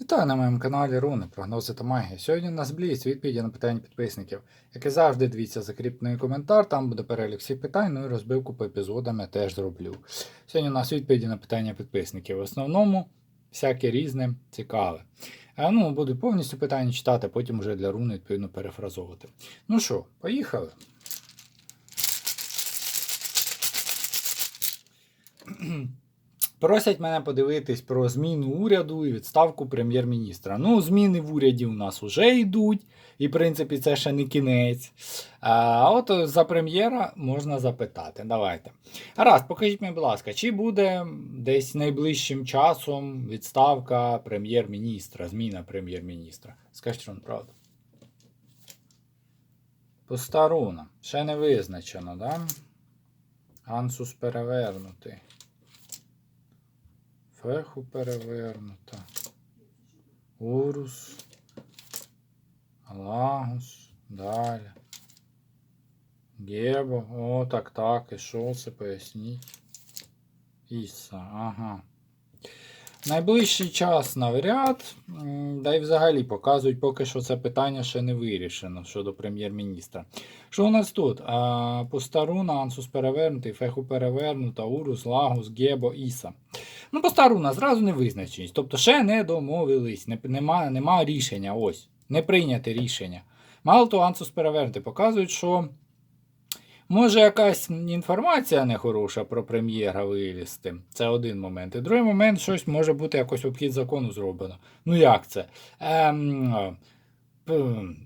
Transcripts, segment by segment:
Вітаю на моєму каналі Руни, прогнози та магія. Сьогодні у нас бліц відповіді на питання підписників. Як і завжди, дивіться закріплений коментар, там буде перелік всіх питань, ну і розбивку по епізодам я теж зроблю. Сьогодні у нас відповіді на питання підписників. В основному всяке різне, цікаве. А, ну, буду повністю питання читати, потім вже для руни відповідно перефразовувати. Ну що, поїхали. Просять мене подивитись про зміну уряду і відставку прем'єр-міністра. Ну, зміни в уряді у нас вже йдуть, і, в принципі, це ще не кінець. А от за прем'єра можна запитати. Давайте. Гаразд, покажіть мені, будь ласка, чи буде десь найближчим часом відставка прем'єр-міністра, зміна прем'єр-міністра? Скажіть вам правду. Постаруна. Ще не визначено, да? Ансус перевернутий. Феху перевернута. Урус. Лагус. Далі. Гебо. О, так, так. І що це поясніть? Іса, ага. Найближчий час навряд, да й взагалі показують, поки що це питання ще не вирішено щодо прем'єр-міністра. Що у нас тут? А, Постаруна, Ансус перевернутий, Феху перевернута, Урус, Лагус, Гебо, Іса. Ну, Постаруна зразу не визначеність. Тобто ще не домовились, не, нема, нема рішення. Ось. Не прийняте рішення. Мало того, Ансус перевернутий показують, що може якась інформація нехороша про прем'єра вилізти. Це один момент. І другий момент, щось може бути якось обхід закону зроблено. Ну як це? Ем,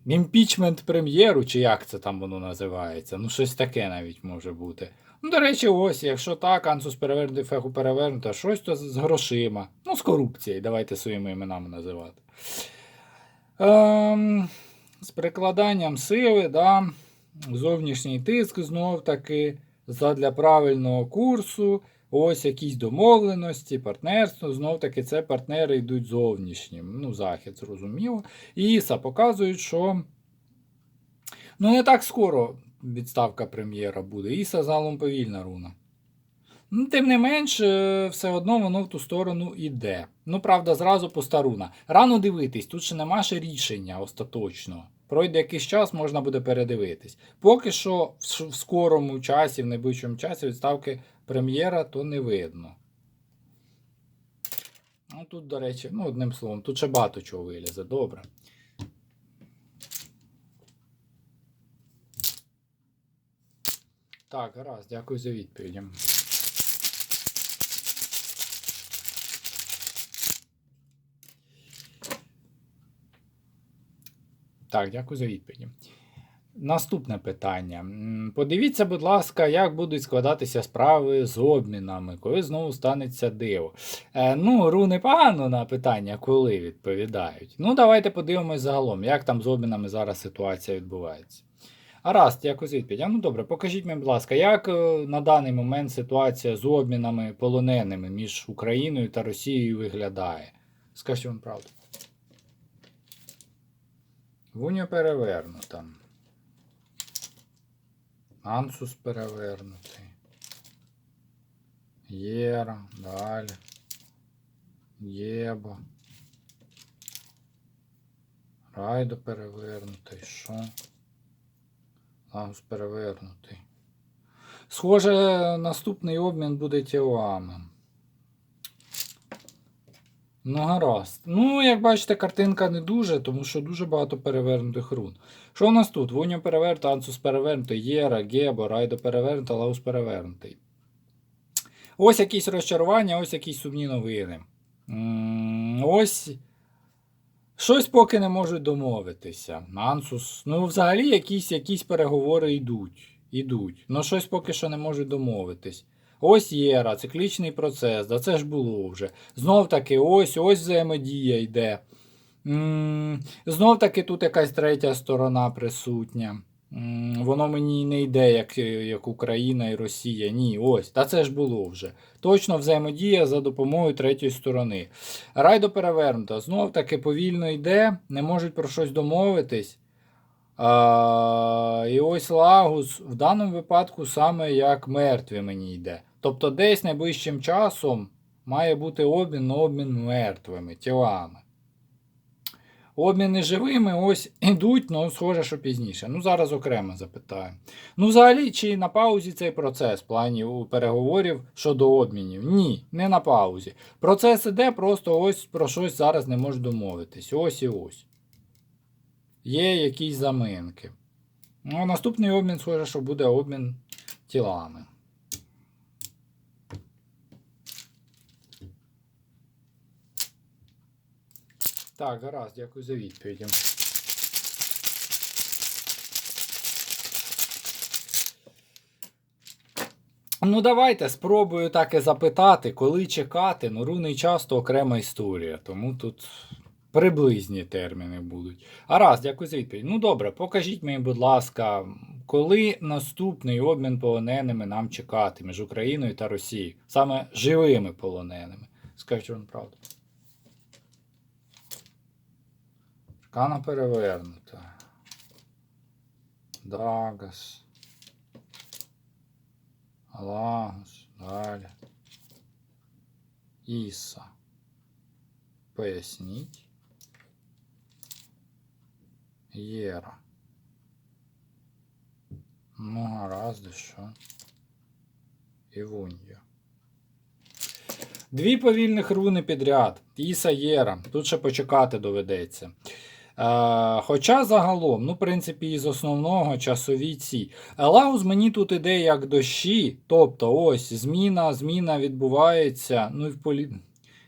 імпічмент прем'єру, чи як це там воно називається? Ну, щось таке навіть може бути. Ну, до речі, ось, якщо так, Ансус перевернутий, феху перевернуто, щось то з грошима. Ну, з корупцією, давайте своїми іменами називати. Ем, з прикладанням сили, да, зовнішній тиск знов таки задля правильного курсу. Ось якісь домовленості, партнерство. Знов таки це партнери йдуть зовнішнім. Ну, захід, зрозуміло. ІСА показують, що ну, не так скоро відставка прем'єра буде. Іса залом повільна руна. Ну, тим не менш, е, все одно воно в ту сторону йде. Ну, правда, зразу постаруна. Рано дивитись, тут ще нема ще рішення остаточного. Пройде якийсь час, можна буде передивитись. Поки що в скорому часі, в найближчому часі відставки прем'єра, то не видно. Ну, тут, до речі, ну, одним словом, тут ще багато чого вилізе. Добре. Так, гаразд, дякую за відповіді. Так, дякую за відповіді. Наступне питання. Подивіться, будь ласка, як будуть складатися справи з обмінами, коли знову станеться диво. Е, ну, ру непогано на питання, коли відповідають. Ну, давайте подивимось загалом, як там з обмінами зараз ситуація відбувається. Гаразд, якось відповідь. А ну добре, покажіть мені, будь ласка, як е, на даний момент ситуація з обмінами полоненими між Україною та Росією виглядає? Скажіть вам правду. Вуня перевернута. Ансус перевернутий. Єра, далі. Єбо. Райдо перевернутий. Що? Лагус перевернутий. Схоже, наступний обмін буде тілами. Ну, гаразд. Ну, як бачите, картинка не дуже, тому що дуже багато перевернутих рун. Що у нас тут? Вуня перевернута, Ансус перевернутий, Єра, Гебо, Райдо перевернута, Лаус перевернутий. Ось якісь розчарування, ось якісь сумні новини. Ось. Щось поки не можуть домовитися. Ансус. Ну, взагалі, якісь, якісь переговори йдуть. Ідуть. Ну, щось поки що не можуть домовитись. Ось Єра, циклічний процес, да це ж було вже. Знов таки, ось, ось взаємодія йде. знов таки тут якась третя сторона присутня. Воно мені не йде, як, як Україна і Росія. Ні, ось. Та це ж було вже. Точно взаємодія за допомогою третьої сторони. Райдо перевернуто. Знов таки повільно йде, не можуть про щось домовитись. А, і ось Лагус в даному випадку саме як мертві мені йде. Тобто десь найближчим часом має бути обмін на обмін мертвими тілами. Обміни живими ось ідуть, ну схоже, що пізніше. Ну, зараз окремо запитаю. Ну, взагалі, чи на паузі цей процес в плані переговорів щодо обмінів? Ні, не на паузі. Процес іде, просто ось про щось зараз не можуть домовитись. Ось і ось. Є якісь заминки. Ну, наступний обмін, схоже, що буде обмін тілами. Так, гаразд, дякую за відповіді. Ну, давайте спробую так і запитати, коли чекати. Ну, руний часто окрема історія, тому тут приблизні терміни будуть. А раз, дякую за відповідь. Ну добре, покажіть мені, будь ласка, коли наступний обмін полоненими нам чекати між Україною та Росією? Саме живими полоненими. Скажіть вам правду. Шкана перевернута. Дагас. Лагос. Далі. Іса. Поясніть. Єра. Ну, гаразд, що? Івуньо. Дві повільних руни підряд. Іса Єра. Тут ще почекати доведеться. Е, хоча загалом, ну, в принципі, із основного часові ці. Лагус мені тут іде як дощі, тобто ось зміна, зміна відбувається, ну і в полі...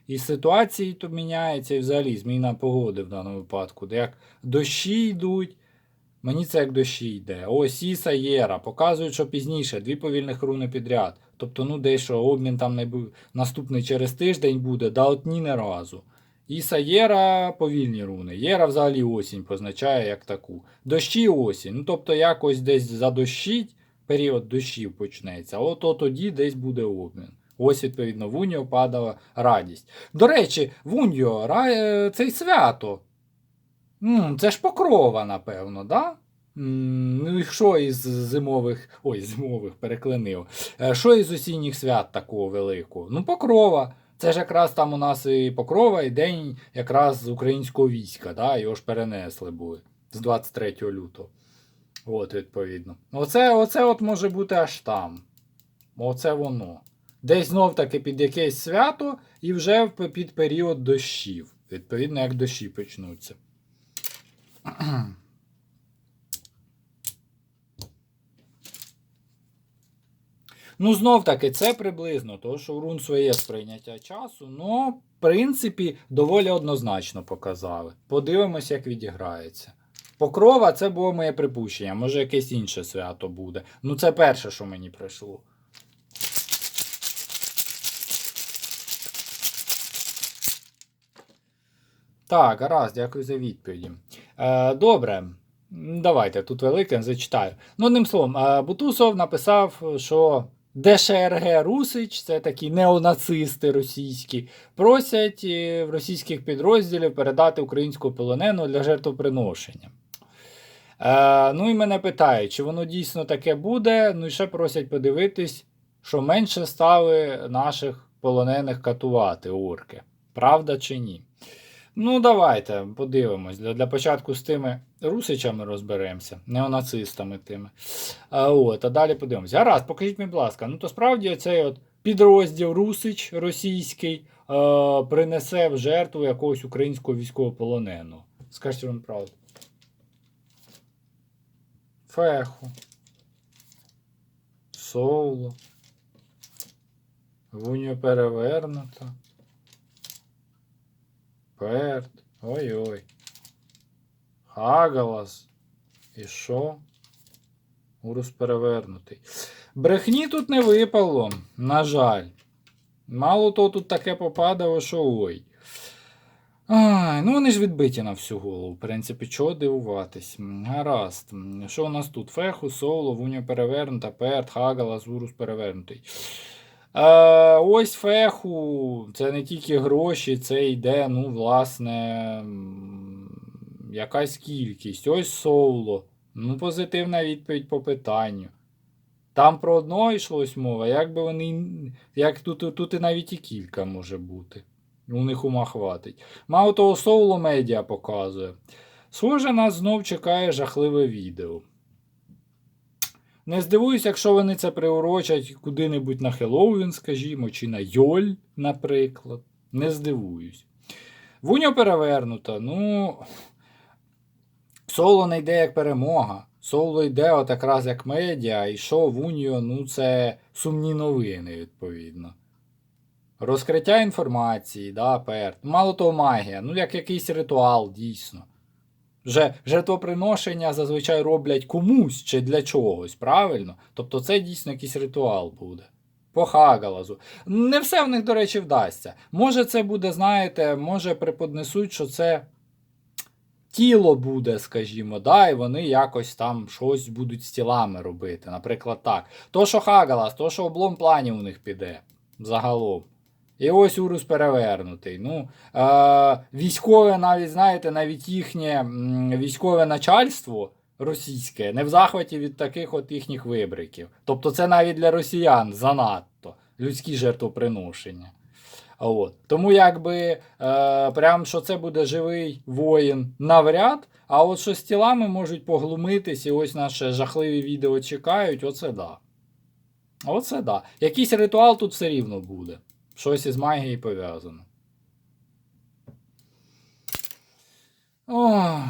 І ситуації тут міняється, і взагалі зміна погоди в даному випадку. Де як дощі йдуть, мені це як дощі йде. Ось Іса Єра. Показують, що пізніше, дві повільних руни підряд. Тобто, ну, дещо обмін там не бу- наступний через тиждень буде, да от ні не разу. Іса Єра повільні руни. Єра взагалі осінь позначає як таку. Дощі осінь. Ну, тобто якось десь задощить, період дощів почнеться, от, тоді десь буде обмін. Ось, відповідно, в Уньо падала радість. До речі, в Уньо ра... е, це й свято. Це ж покрова, напевно, да? Ну і що із зимових. Ой, зимових переклинив. Е, Що із осінніх свят такого великого? Ну, покрова. Це ж якраз там у нас і покрова, і день якраз українського війська, да? його ж перенесли були з 23 лютого. От, відповідно. Оце, оце от може бути аж там. Оце воно. Десь знов таки під якесь свято і вже під період дощів. Відповідно, як дощі почнуться. Ну, знов таки, це приблизно, тому що рун своє сприйняття часу, ну, в принципі, доволі однозначно показали. Подивимось, як відіграється. Покрова це було моє припущення, може якесь інше свято буде. Ну, це перше, що мені прийшло. Так, гаразд, дякую за відповіді. Е, добре. Давайте тут велике зачитаю. Ну, одним словом, е, Бутусов написав, що ДШРГ Русич, це такі неонацисти російські, просять е, російських підрозділів передати українську полонену для жертвоприношення. Е, ну і мене питають, чи воно дійсно таке буде. Ну і ще просять подивитись, що менше стали наших полонених катувати орки. Правда чи ні? Ну, давайте подивимось. Для, для початку з тими русичами розберемося, неонацистами тими. А, от, а далі подивимось. Гаразд, покажіть мені, будь ласка. Ну, то справді цей от підрозділ Русич російський е, принесе в жертву якогось українського військовополоненого. Скажіть вам правду. Феху. Соло. Вуньо перевернута. Перт. Ой-ой. Хагалас. І що? Урус перевернутий. Брехні тут не випало, на жаль. Мало того, тут таке попадало, що ой. Ай, ну вони ж відбиті на всю голову. В принципі, чого дивуватись. Гаразд. Що у нас тут? Феху, соло, вуньо перевернута, перт, хагалас, урус перевернутий. Е, ось феху, це не тільки гроші, це йде, ну, власне, якась кількість. Ось соло. Ну, позитивна відповідь по питанню. Там про одного йшлось мова, як би вони. Як тут, тут і навіть і кілька може бути. У них ума хватить. Мало того, Соуло Медіа показує. Схоже, нас знов чекає жахливе відео. Не здивуюсь, якщо вони це приурочать куди-небудь на Хеллоуін, скажімо, чи на Йоль, наприклад. Не здивуюсь. Вуньо перевернута. Ну. Соло не йде як перемога. Соло йде от якраз як медіа, і що Вуньо, ну це сумні новини, відповідно. Розкриття інформації, да, перт. Мало того, магія, ну як якийсь ритуал, дійсно. Вже жертвоприношення зазвичай роблять комусь чи для чогось, правильно? Тобто це дійсно якийсь ритуал буде. По хагалазу. Не все в них, до речі, вдасться. Може, це буде, знаєте, може преподнесуть, що це тіло буде, скажімо, да, і вони якось там щось будуть з тілами робити. Наприклад, так. То, що хагалас, то, що облом планів у них піде загалом. І ось урус перевернутий. Ну, е, військове, навіть, знаєте, навіть їхнє військове начальство російське не в захваті від таких от їхніх вибриків. Тобто це навіть для росіян занадто людські жертвоприношення. От. Тому якби е, прям що це буде живий воїн навряд, а от що з тілами можуть поглумитись, і ось наше жахливі відео чекають, оце да. Оце да. Якийсь ритуал тут все рівно буде. Щось із магією пов'язано. Ой.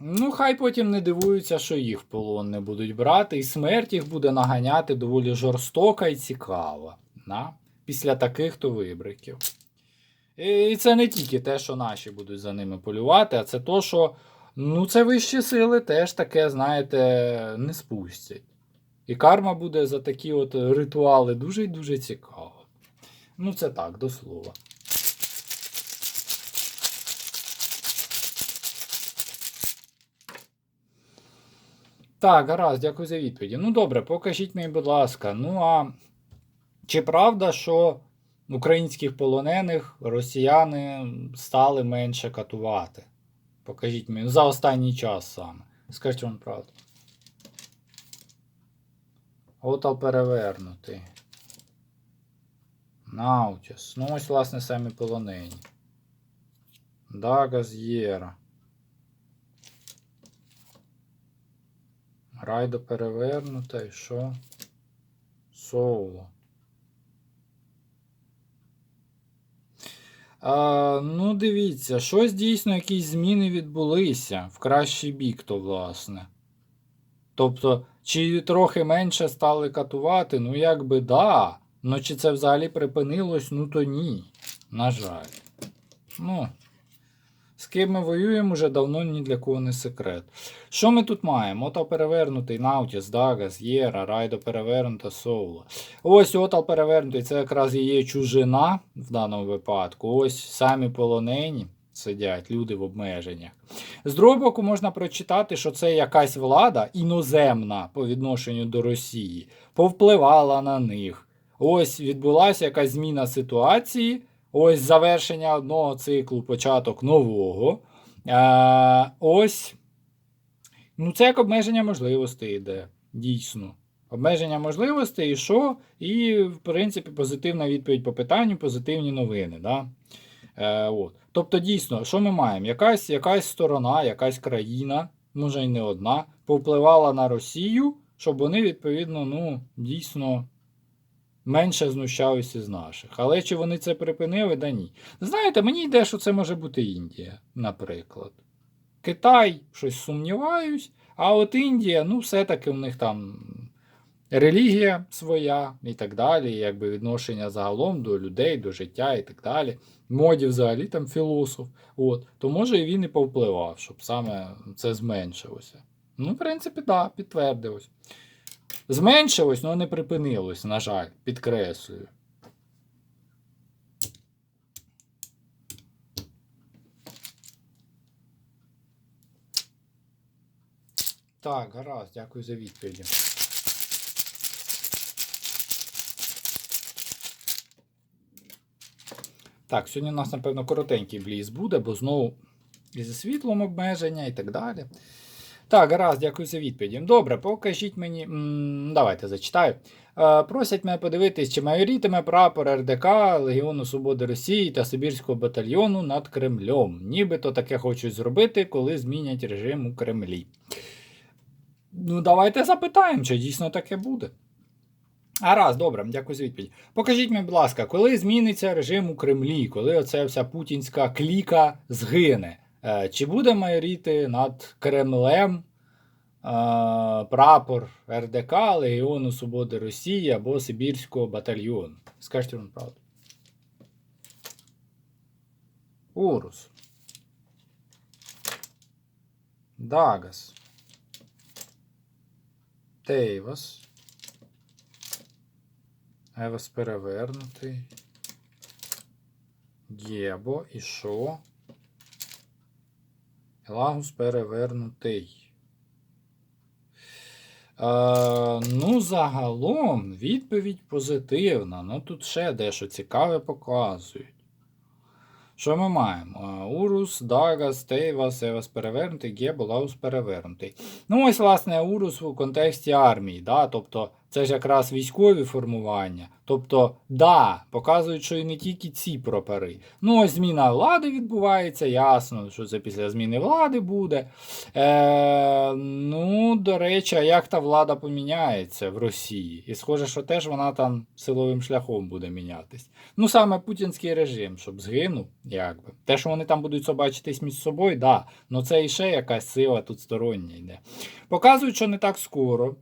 Ну, хай потім не дивуються, що їх в полон не будуть брати, і смерть їх буде наганяти доволі жорстока і цікава. На? Після таких то вибриків. І це не тільки те, що наші будуть за ними полювати, а це то, що ну, це вищі сили теж таке, знаєте, не спустять. І карма буде за такі от ритуали дуже і дуже цікава. Ну, це так, до слова. Так, гаразд, дякую за відповіді. Ну добре, покажіть мені, будь ласка. Ну а чи правда, що українських полонених росіяни стали менше катувати? Покажіть мені за останній час саме. Скажіть вам правду. Отал перевернутий. Наутіс. Ну ось, власне, самі полонені. Дага З'єра. Райдо перевернута і що? Соло. А, ну, дивіться, щось дійсно якісь зміни відбулися в кращий бік, то власне. Тобто, чи трохи менше стали катувати, ну якби да. Ну чи це взагалі припинилось, ну то ні. На жаль. Ну, з ким ми воюємо вже давно ні для кого не секрет. Що ми тут маємо? Отал перевернутий, Наутіс, Дагас, Єра, Райдо перевернута, Соуло. Ось отал перевернутий, це якраз є чужина в даному випадку. Ось самі полонені сидять, люди в обмеженнях. З другого боку, можна прочитати, що це якась влада іноземна по відношенню до Росії, повпливала на них. Ось відбулася якась зміна ситуації. Ось завершення одного циклу, початок нового. А, ось. Ну, це як обмеження можливостей йде. Дійсно. Обмеження можливостей і що? І, в принципі, позитивна відповідь по питанню, позитивні новини. Да? Е, от. Тобто, дійсно, що ми маємо? Якась, якась сторона, якась країна, може й не одна, повпливала на Росію, щоб вони, відповідно, ну, дійсно менше знущалися з наших. Але чи вони це припинили, да ні. Знаєте, мені йде, що це може бути Індія, наприклад. Китай щось сумніваюсь, а от Індія, ну, все-таки в них там релігія своя і так далі, якби відношення загалом до людей, до життя і так далі. Моді взагалі там філософ. От, то може і він і повпливав, щоб саме це зменшилося. Ну, в принципі, так, да, підтвердилось. Зменшилось, але не припинилось, на жаль, підкреслюю. Так, гаразд, дякую за відповіді. Так, сьогодні у нас, напевно, коротенький бліз буде, бо знову і зі світлом обмеження і так далі. Так, гаразд, дякую за відповіді. Добре, покажіть мені. м, Давайте зачитаю. Е, Просять мене подивитись, чи майорітиме прапор РДК Легіону Свободи Росії та Сибірського батальйону над Кремлем. Нібито таке хочуть зробити, коли змінять режим у Кремлі. Ну, давайте запитаємо, чи дійсно таке буде. Гаразд, добре, дякую за відповідь. Покажіть мені, будь ласка, коли зміниться режим у Кремлі, коли оця вся путінська кліка згине? Е, Чи буде майоріти над Кремлем е, прапор РДК Легіону Свободи Росії або Сибірського батальйону? Скажіть вам правду. Урус. Дагас. Тейвас. Евас перевернутий. Гєбо і що? Лагус перевернутий. Е, ну, загалом відповідь позитивна. Ну тут ще дещо цікаве показують. Що ми маємо? Е, Урус, Дагас, Тейвас, Евас перевернутий, Гебо, Лаус перевернутий. Ну, ось, власне, Урус у контексті армії. Да? Тобто, це ж якраз військові формування. Тобто, да, показують, що і не тільки ці прапори. Ну, ось зміна влади відбувається, ясно, що це після зміни влади буде. Е, ну, до речі, а як та влада поміняється в Росії? І схоже, що теж вона там силовим шляхом буде мінятись. Ну, саме путінський режим, щоб згинув, якби. Те, що вони там будуть собачитись між собою, да. Ну це іще якась сила тут стороння йде. Показують, що не так скоро.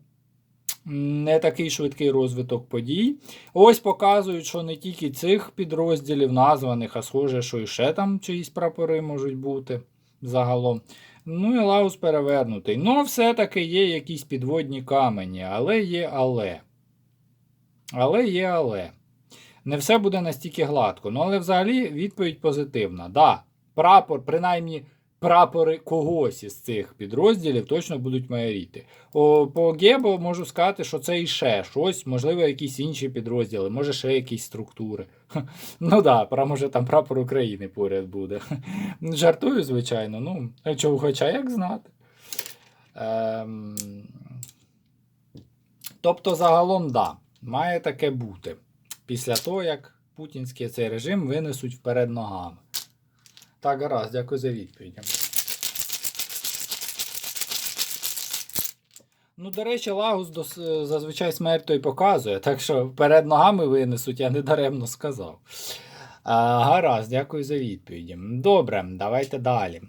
Не такий швидкий розвиток подій. Ось показують, що не тільки цих підрозділів названих, а схоже, що і ще там чиїсь прапори можуть бути загалом. Ну і Лаус перевернутий. Ну, все-таки є якісь підводні камені, але є але. Але є але. Не все буде настільки гладко. Ну, але взагалі відповідь позитивна. Да, прапор, принаймні прапори когось із цих підрозділів точно будуть майоріти. О, по Гебо можу сказати, що це і ще щось, можливо, якісь інші підрозділи, може ще якісь структури. Ну да, пра, може там прапор України поряд буде. Жартую, звичайно. Ну, чого хоча як знати. Ем... Тобто, загалом, да, має таке бути. Після того, як путінський цей режим винесуть вперед ногами. Так, гаразд, дякую за відповідь. Ну, до речі, Лагус дос- зазвичай смерть той показує, так що вперед ногами винесуть, я не даремно сказав. А, гаразд, дякую за відповіді. Добре, давайте далі.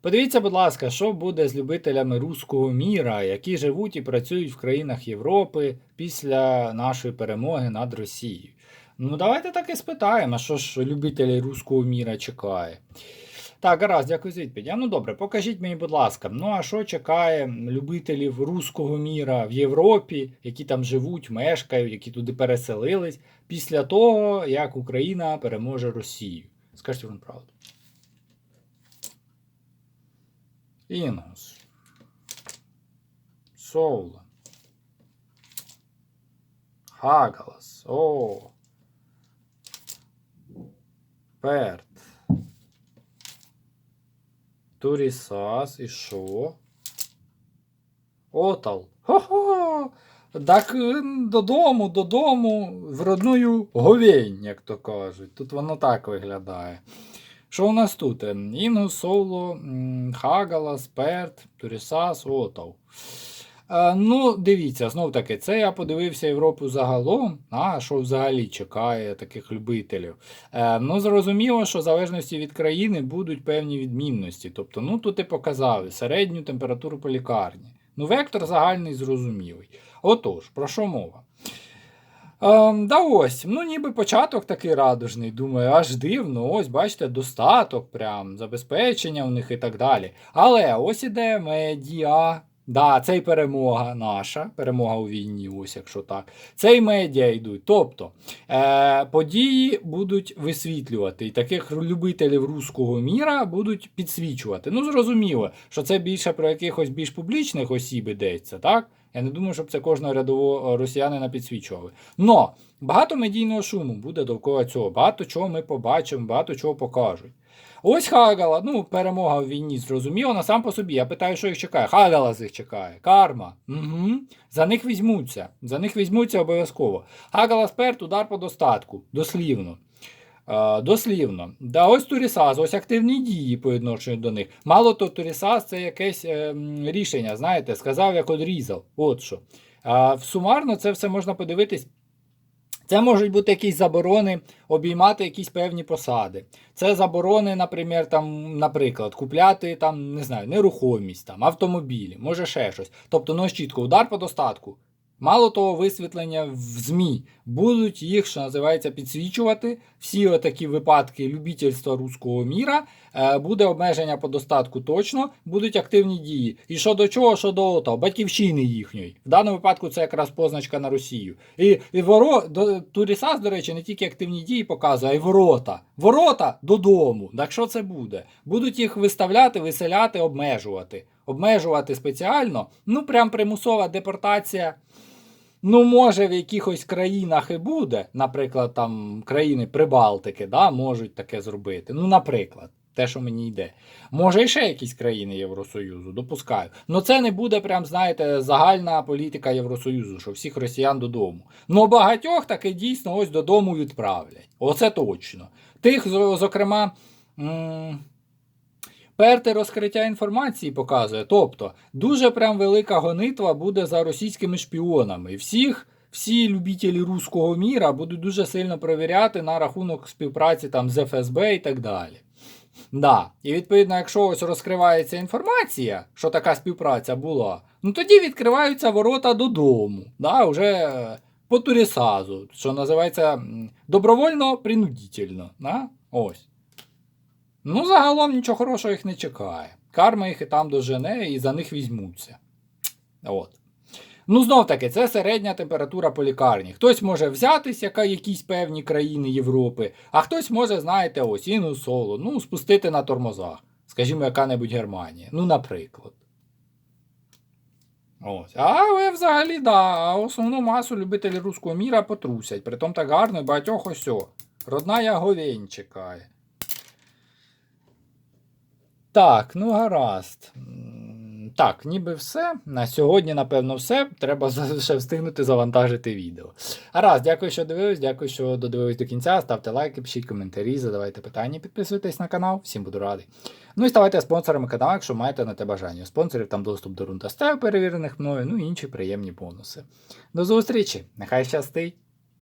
Подивіться, будь ласка, що буде з любителями руського міра, які живуть і працюють в країнах Європи після нашої перемоги над Росією. Ну, давайте так і спитаємо, що ж любителі руського міра чекає. Так, гаразд, дякую за відповідь. А ну добре, покажіть мені, будь ласка, ну а що чекає любителів руського міра в Європі, які там живуть, мешкають, які туди переселились, після того, як Україна переможе Росію? Скажіть вам правду. Інгус. Соула. Хагалас. О. Перт. Турісас і що? Отал. Хо-хо! Так додому, додому, в родную говень, як то кажуть. Тут воно так виглядає. Що у нас тут? Інгус, Соло, Хагалас, Перт, Турісас, Отал. Е, ну, дивіться, знов таки, це я подивився Європу загалом, а що взагалі чекає таких любителів. Е, ну, зрозуміло, що в залежності від країни будуть певні відмінності. Тобто, ну тут і показали середню температуру по лікарні. Ну, вектор загальний зрозумілий. Отож, про що мова? Ем, да ось, ну ніби початок такий радужний, думаю, аж дивно, ось, бачите, достаток, прям, забезпечення у них і так далі. Але ось іде медіа. Да, це й перемога наша, перемога у війні, ось якщо так. Це й медіа йдуть. Тобто е, події будуть висвітлювати, і таких любителів руського міра будуть підсвічувати. Ну, зрозуміло, що це більше про якихось більш публічних осіб йдеться, так? Я не думаю, щоб це кожного рядового е, росіянина підсвічували. Но багато медійного шуму буде довкола цього. Багато чого ми побачимо, багато чого покажуть. Ось Хагала, ну, перемога в війні, зрозуміло, на сам по собі. Я питаю, що їх чекає. Хагала з їх чекає. Карма. Угу. За них візьмуться. За них візьмуться обов'язково. Хагала сперт, удар по достатку. Дослівно. Е, дослівно. Да, ось Турісас, ось активні дії по відношенню до них. Мало то Турісас це якесь е, рішення, знаєте, сказав, як одрізав. От що. А, сумарно це все можна подивитись. Це можуть бути якісь заборони обіймати якісь певні посади. Це заборони, наприклад, там, наприклад, купляти там, не знаю, нерухомість, там, автомобілі, може ще щось. Тобто, ну чітко, удар по достатку. Мало того, висвітлення в ЗМІ будуть їх, що називається, підсвічувати. Всі отакі випадки любительства руського міра, е, буде обмеження по достатку точно, будуть активні дії. І що до чого, що до ото, батьківщини їхньої. В даному випадку це якраз позначка на Росію. І, і воро, до, Турісас, до речі, не тільки активні дії показує, а й ворота. Ворота додому. Так що це буде? Будуть їх виставляти, виселяти, обмежувати. Обмежувати спеціально, ну прям примусова депортація. Ну, може, в якихось країнах і буде, наприклад, там країни Прибалтики, да, можуть таке зробити. Ну, наприклад, те, що мені йде. Може, і ще якісь країни Євросоюзу, допускаю. Ну це не буде, прям, знаєте, загальна політика Євросоюзу, що всіх росіян додому. Ну, багатьох таки дійсно ось додому відправлять. Оце точно. Тих, зокрема. м, Перте розкриття інформації показує. Тобто, дуже прям велика гонитва буде за російськими шпіонами. Всіх, всі любителі руського міра будуть дуже сильно перевіряти на рахунок співпраці там з ФСБ і так далі. Да. І відповідно, якщо ось розкривається інформація, що така співпраця була, ну тоді відкриваються ворота додому. Да, вже е, по турісазу, що називається добровольно-принудительно. Да? Ось. Ну, загалом нічого хорошого їх не чекає. Карма їх і там дожене, і за них візьмуться. От. Ну, знов таки, це середня температура по лікарні. Хтось може взятись, яка якісь певні країни Європи, а хтось може, знаєте, ось іну соло, ну, спустити на тормозах. Скажімо, яка-небудь Германія. Ну, наприклад. Ось. А ви взагалі, да, основну масу любителі руського міра потрусять. Притом так гарно і багатьох ось. о. Родна Яговень чекає. Так, ну гаразд. Так, ніби все. На сьогодні, напевно, все. Треба ще встигнути завантажити відео. Гаразд, дякую, що дивились, дякую, що додивились до кінця. Ставте лайки, пишіть коментарі, задавайте питання, підписуйтесь на канал, всім буду радий. Ну і ставайте спонсорами каналу, якщо маєте на те бажання. Спонсорів там доступ до рунта рунтастев, перевірених мною, ну і інші приємні бонуси. До зустрічі! Нехай щастить!